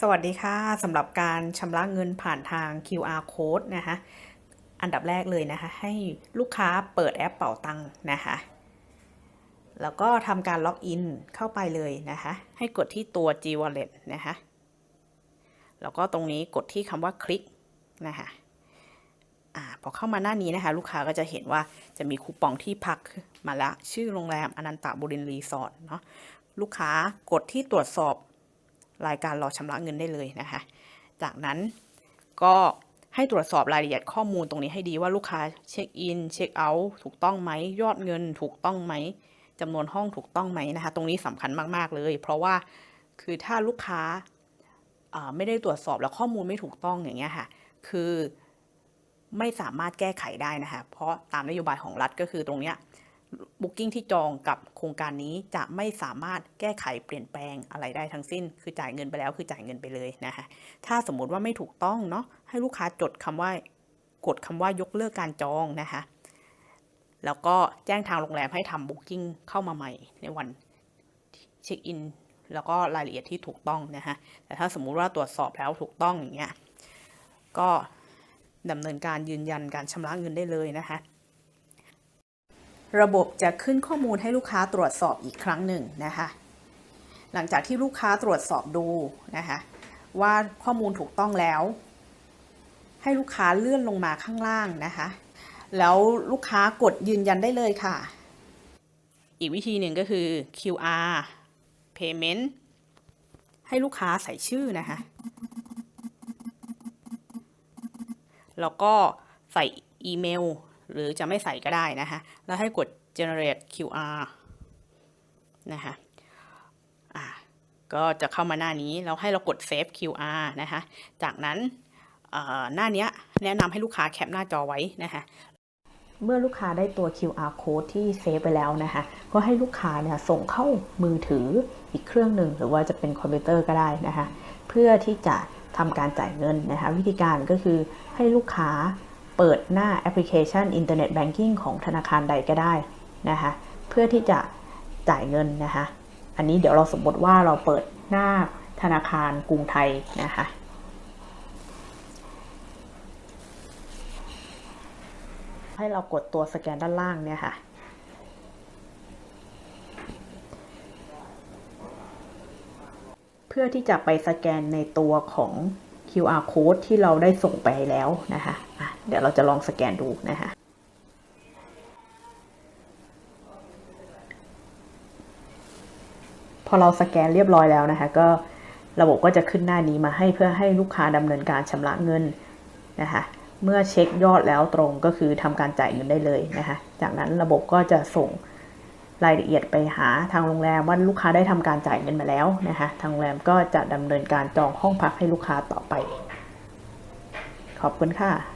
สวัสดีค่ะสำหรับการชำระเงินผ่านทาง QR code นะคะอันดับแรกเลยนะคะ ให้ลูกค้าเปิดแอปเป่าตังค์นะคะแล้วก็ทำการล็อกอินเข้าไปเลยนะคะ ให้กดที่ตัว G Wallet นะคะแล้วก็ตรงนี้กดที่คำว่าคลิกนะคะอ่าพอเข้ามาหน้านี้นะคะ ลูกค้าก็จะเห็นว่าจะมีคูปองที่พักมาละ ชื่อโรงแรมอนันตบุรินร์รีสอร์ทเนาะลูกค้ากดที่ตรวจสอบ รายการรอชำระเงินได้เลยนะคะ จากนั้นก็ให้ตรวจสอบรายละเอียดข้อมูลตรงนี้ให้ดีว่าลูกค้าเช็คอินเช็คเอาท์ถูกต้องไหมยอดเงินถูกต้องไหมจำนวนห้องถูกต้องไหมนะคะ ตรงนี้สำคัญมาก ๆ เลย เพราะว่าคือถ้าลูกค้าไม่ได้ตรวจสอบแล้วข้อมูลไม่ถูกต้องอย่างเงี้ยค่ะ คือไม่สามารถแก้ไขได้นะคะ เพราะตามนโยบายของรัฐก็คือตรงเนี้ย บุ๊กิ้งที่จองกับโครงการนี้จะไม่สามารถแก้ไขเปลี่ยนแปลงอะไรได้ทั้งสิ้น คือจ่ายเงินไปแล้วคือจ่ายเงินไปเลยนะคะถ้าสมมุติว่าไม่ถูกต้องเนาะให้ลูกค้าจดคำว่ากดคำว่ายกเลิกการจองนะคะแล้วก็แจ้งทางโรงแรมให้ทำบุ๊กิ้งเข้ามาใหม่ในวันเช็คอินแล้วก็รายละเอียดที่ถูกต้องนะคะแต่ถ้าสมมุติว่าตรวจสอบแล้วถูกต้องอย่างเงี้ย ก็ดำเนินการยืนยันการชำระเงินได้เลยนะคะ ระบบจะขึ้นข้อมูลให้ลูกค้าตรวจสอบอีกครั้งหนึ่งนะคะ หลังจากที่ลูกค้าตรวจสอบดูนะคะว่าข้อมูลถูกต้องแล้ว ให้ลูกค้าเลื่อนลงมาข้างล่างนะคะ แล้วลูกค้ากดยืนยันได้เลยค่ะ อีกวิธีหนึ่งก็คือ QR payment ให้ลูกค้าใส่ชื่อนะคะ แล้วก็ใส่อีเมล หรือจะไม่ใส่ก็ได้นะคะ แล้วให้กด generate QR นะคะอ่าก็จะเข้ามาหน้านี้แล้วให้เรากด save QR นะคะ จากนั้นหน้านี้แนะนำให้ลูกค้าแคปหน้าจอไว้นะคะเมื่อลูกค้าได้ตัว QR code ที่เซฟไปแล้วนะคะ ก็ให้ลูกค้าเนี่ยส่งเข้ามือถืออีกเครื่องหนึ่ง หรือว่าจะเป็นคอมพิวเตอร์ก็ได้นะคะ เพื่อที่จะทำการจ่ายเงินนะคะ วิธีการก็คือให้ลูกค้า เปิดหน้าแอปพลิเคชันอินเทอร์เน็ตแบงกิ้งของธนาคารใดก็ได้นะคะเพื่อที่จะจ่ายเงินนะคะอันนี้เดี๋ยวเราสมมติว่าเราเปิดหน้าธนาคารกรุงไทยนะคะให้เรากดตัวสแกนด้านล่างเนี่ยค่ะเพื่อที่จะไปสแกนในตัวของ QR code ที่เราได้ส่งไปแล้วนะคะะ เดี๋ยวเราจะลองสแกนดูนะคะพอเราสแกนเรียบร้อยแล้วนะคะ ก็ระบบก็จะขึ้นหน้านี้มาให้เพื่อให้ลูกค้าดำเนินการชำระเงินนะคะเมื่อเช็คยอดแล้วตรงก็คือทำการจ่ายเงินได้เลยนะคะจากนั้นระบบก็จะส่งรายละเอียดไปหาทางโรงแรมว่าลูกค้าได้ทำการจ่ายเงินมาแล้วนะคะทางโรงแรมก็จะดำเนินการจองห้องพักให้ลูกค้าต่อไป ขอบคุณค่ะ